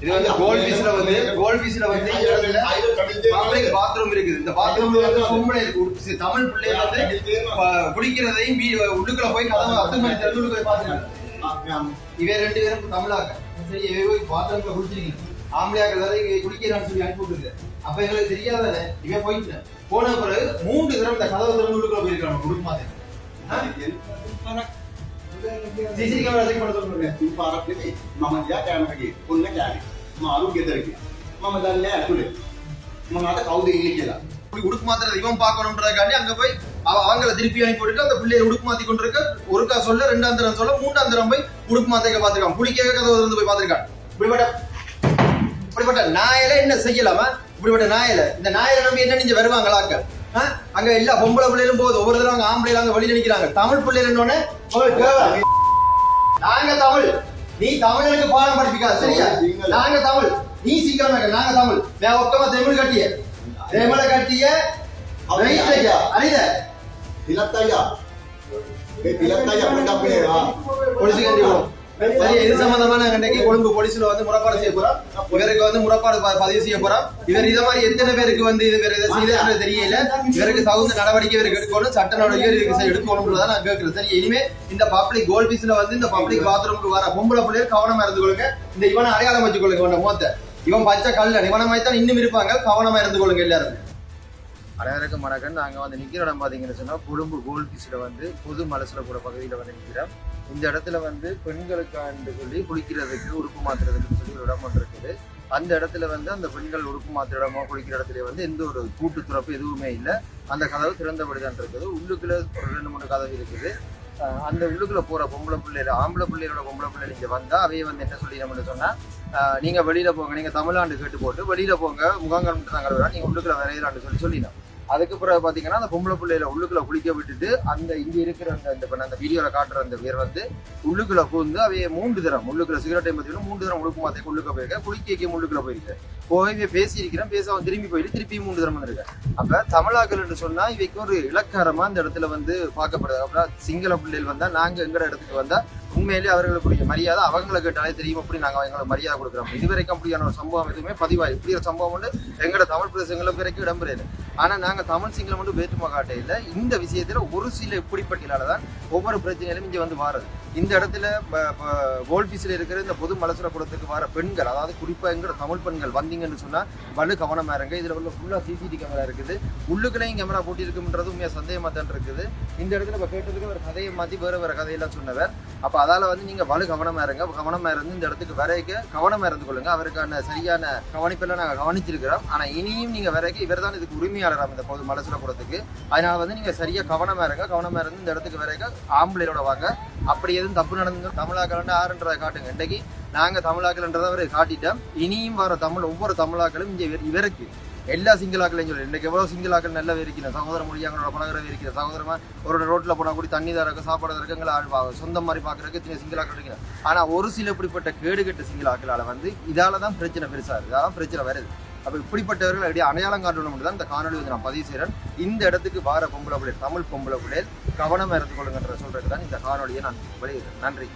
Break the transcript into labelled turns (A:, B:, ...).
A: இது வந்து கோல் பீஸ்ல வந்து கோல் பீஸ்ல வந்து இந்த இடத்துல பப்ளிக் பாத்ரூம் இருக்குது. இந்த பாத்ரூம்ல வந்து பொம்பளை இருக்கு. ஒரு தமிழ் பிள்ளைங்க வந்து ப- குடிக்கிறதையும் உள்ளுக்குள்ள போய் கதவை மணி போய் பாத்துருக்காங்க இவன் ரெண்டு பேரும் தமிழாக்க சரி போய் பாத்ரூம்ல குடிச்சிருக்கீங்க. ஆம்பளையாக்கிறதால இங்க குடிக்கிறான்னு சொல்லி அனுப்பி விட்டுருக்கு அப்ப எங்களுக்கு தெரியாதானே இவன் போயிட்டு போன பிறகு மூன்று தரம் இந்த கதவை திறந்து உள்ளுக்குள்ள போயிருக்காங்க. सीसी कैमरा से पड़ता है तुम पारक
B: के मामा जा कैमरा के पुण्य क्या है मारू के दर के मामा दाल ले अटुले मामा
A: आता काउ உடுக்கு மாத்திர இவன் பார்க்கணுன்றதுக்காண்டி அங்க போய் அவங்கள திருப்பி வாங்கி போட்டுட்டு அந்த பிள்ளையை உடுக்கு மாத்தி கொண்டு இருக்க ஒருக்கா சொல்ல ரெண்டாந்திரம் சொல்ல மூன்றாந்திரம் போய் உடுக்கு மாத்திக்க பாத்துருக்கான் புளிக்காக கதவு வந்து போய் பாத்துருக்கான் இப்படிப்பட்ட இப்படிப்பட்ட நாயில என்ன செய்யலாமா இப்படிப்பட்ட நாயில இந்த நாயில நம்பி என்ன நீங்க வருவாங்களாக்க அங்க எல்லா பொம்பளை பிள்ளைகளும் போகுது. ஒவ்வொரு தடவை அங்க ஆம்பளை அங்க வெளியில நிக்கிறாங்க தமிழ் பிள்ளைகள்னு நாங்க தமிழ். நீ தமிழனுக்கு பாடம் படிப்பிக்கா சரியா? நாங்க தமிழ். நீ சிங்களம் நாங்க தமிழ். நான் ஒக்கமா தமிழ் கட்டிய. தமிழ கட்டிய ரைத்தையா அறித
B: திலத்தையா. திலத்தையா
A: பொலிசு கட்டி விடும் சரி இது சம்பந்தமா நாங்க இன்றைக்கு கொழும்பு போலீஸ்ல வந்து முறைப்பாடு செய்ய போறோம். இவருக்கு வந்து முறைப்பாடு பதிவு செய்ய போறோம். இவர் இத மாதிரி எத்தனை பேருக்கு வந்து இது வேற இதை செய்தாரு தெரியல. இவருக்கு தகுந்த நடவடிக்கை இவருக்கு எடுக்கணும். சட்ட நடவடிக்கை இவருக்கு எடுக்கணும்ன்றதான் நான் கேட்கிறேன் சரி இனிமே இந்த பப்ளிக் கோல் பீஸ்ல வந்து இந்த பப்ளிக் பாத்ரூம்க்கு வர பொம்பளை பிள்ளைகள் கவனமா இருந்து கொள்ளுங்க. இந்த இவனை அடையாளம் வச்சுக்கொள்ளுங்க இவனை மோத்த. இவன் பச்சை கல்ல இவனை தான் இன்னும் இருப்பாங்க. கவனமா இருந்து கொள்ளுங்க எல்லாருமே. அனைவருக்கும் வணக்கம் நாங்கள் வந்து நிற்கிற இடம் பார்த்தீங்கன்னு சொன்னால் கொழும்பு கோல்பீஸில் வந்து புது மலசில் கூட பகுதியில் வந்து நிற்கிறோம் இந்த இடத்துல வந்து பெண்களுக்காண்டு சொல்லி குளிக்கிறதுக்கு உடுப்பு மாத்துறதுக்கு சொல்லி ஒரு இடம் ஒன்று இருக்குது. அந்த இடத்துல வந்து அந்த பெண்கள் உடுப்பு மாத்திர இடமோ குளிக்கிற இடத்துல வந்து எந்த ஒரு கூட்டு துறப்பு எதுவுமே இல்லை. அந்த கதவு திறந்தபடி தான் இருக்குது. உள்ளுக்குள்ள ஒரு ரெண்டு மூணு கதவு இருக்குது. அந்த உள்ளுக்குள்ள போற பொம்பளை பிள்ளைகள் ஆம்பளை பிள்ளைகளோட பொம்பளை பிள்ளை நீங்க வந்தா அவையே வந்து என்ன சொல்லிடணும்னு நம்ம சொன்னா அஹ் நீங்க வெளியில போங்க நீங்க தமிழ்நாடு கேட்டு போட்டு வெளியில போங்க முகாங்கரம் நாங்கள் வரா நீங்க உள்ளுக்குள்ள வரையிலான்னு சொல்லி சொல்லிடணும். அதுக்கு பிறகு பாத்தீங்கன்னா அந்த பொம்பளை பிள்ளையில உள்ளுக்குள்ள குளிக்க விட்டுட்டு அந்த இங்க இருக்கிற அந்த இந்த அந்த வீடியோல காட்டுற அந்த பேர் வந்து உள்ளுக்குள்ள பூந்து அவைய மூன்று தரம். உள்ளுக்குள்ள சிகரெட்டை டைம் பார்த்தீங்கன்னா மூன்று தரம் உழுக்கு மாத்தை உள்ளுக்க போயிருக்க குளிக்க உள்ளுக்குள்ள போயிருக்கேன். போய் பேசியிருக்கிறேன். பேச அவன் திரும்பி போயிட்டு திருப்பி மூன்று தரம் வந்திருக்கேன். அப்ப தமிழாக்கள் என்று சொன்னா இவைக்கு ஒரு இலக்காரமா அந்த இடத்துல வந்து பார்க்கப்படுது. அப்புறம் சிங்கள பிள்ளைகள் வந்தா நாங்க எங்கட இடத்துக்கு வந்தா உண்மையிலேயே அவர்களுக்குரிய மரியாதை அவங்களை கேட்டாலே தெரியும் அப்படி நாங்கள் எங்களுக்கு மரியாதை கொடுக்குறோம். இதுவரைக்கும் அப்படியான ஒரு சம்பவம் எதுவுமே பதிவாய் இப்படி ஒரு சம்பவம் வந்து எங்களோட தமிழ் பிரதேசங்களும் வரைக்கும் இடம்பெறாது ஆனால் நாங்கள் தமிழ் சிங்களம் மட்டும் வேற்றுமா காட்டே இல்லை. இந்த விஷயத்தில் ஒரு சில இப்படிப்பட்டினால தான் ஒவ்வொரு பிரச்சனையிலும் இங்கே வந்து மாறுது இந்த இடத்துல கோல் இருக்கிற இந்த பொது மலசுர குளத்துக்கு வர பெண்கள் அதாவது குறிப்பாக எங்களோட தமிழ் பெண்கள் வந்தீங்கன்னு சொன்னால் வலு கவனமாக இருங்க. இதில் உள்ள ஃபுல்லாக சிசிடி கேமரா இருக்குது. உள்ளுக்குள்ளேயும் கேமரா போட்டிருக்கும்ன்றது உண்மையாக சந்தேகமாக தான் இருக்குது. இந்த இடத்துல இப்போ கேட்டதுக்கு ஒரு கதையை மாற்றி வேறு வேறு கதையெல்லாம் சொன்னவர். அப்போ அதால் வந்து நீங்கள் வலு கவனமாக இருங்க. கவனமாக இருந்து இந்த இடத்துக்கு வரைக்க கவனமாக இருந்து கொள்ளுங்க. அவருக்கான சரியான கவனிப்பெல்லாம் நாங்கள் கவனிச்சிருக்கிறோம். ஆனால் இனியும் நீங்கள் வரைக்க இவர் தான் இதுக்கு உரிமையாளராம் இந்த பொது மலசுர போகிறதுக்கு அதனால் வந்து நீங்கள் சரியாக கவனமா இருங்க. கவனமாக இருந்து இந்த இடத்துக்கு வரைக்க ஆம்பளையோட வாங்க. அப்படி எதுவும் தப்பு நடந்து தமிழாக்கலன்னு ஆறுன்றதை காட்டுங்க. இன்றைக்கு நாங்கள் தமிழாக்கலன்றதை அவரை காட்டிட்டோம். இனியும் வர தமிழ் ஒவ்வொரு தமிழாக்களும் இங்கே இவருக்கு எல்லா சிங்களாக்களையும் சொல்லி. எனக்கு எவ்வளோ சிங்கிள் ஆக்கள் நல்லா இருக்கிற சகோதர மொழியாங்களோட பழகிற இருக்கிற சகோதரமாக ஒரு ரோட்டில் போனால் கூட தண்ணி தரக்கு சாப்பாடு தரக்கு எங்களை சொந்தம் மாதிரி பார்க்குறதுக்கு இத்தனை சிங்கிளாக்கள் இருக்கிற ஆனால் ஒரு சில இப்படிப்பட்ட கேடுகட்ட சிங்களாக்களால வந்து இதால் தான் பிரச்சனை பெருசாக இருக்குது அதான் பிரச்சனை வருது. அப்போ இப்படிப்பட்டவர்கள் அப்படியே அடையாளம் காட்டணும் தான் இந்த காணொலி வந்து நான் பதிவு செய்கிறேன் இந்த இடத்துக்கு வார பொம்பளை பிள்ளை தமிழ் பொம்பளை பிள்ளை கவனம் இருந்து கொள்ளுங்கன்ற தான் இந்த காணொலியை நான் வெளியிடுறேன். நன்றி.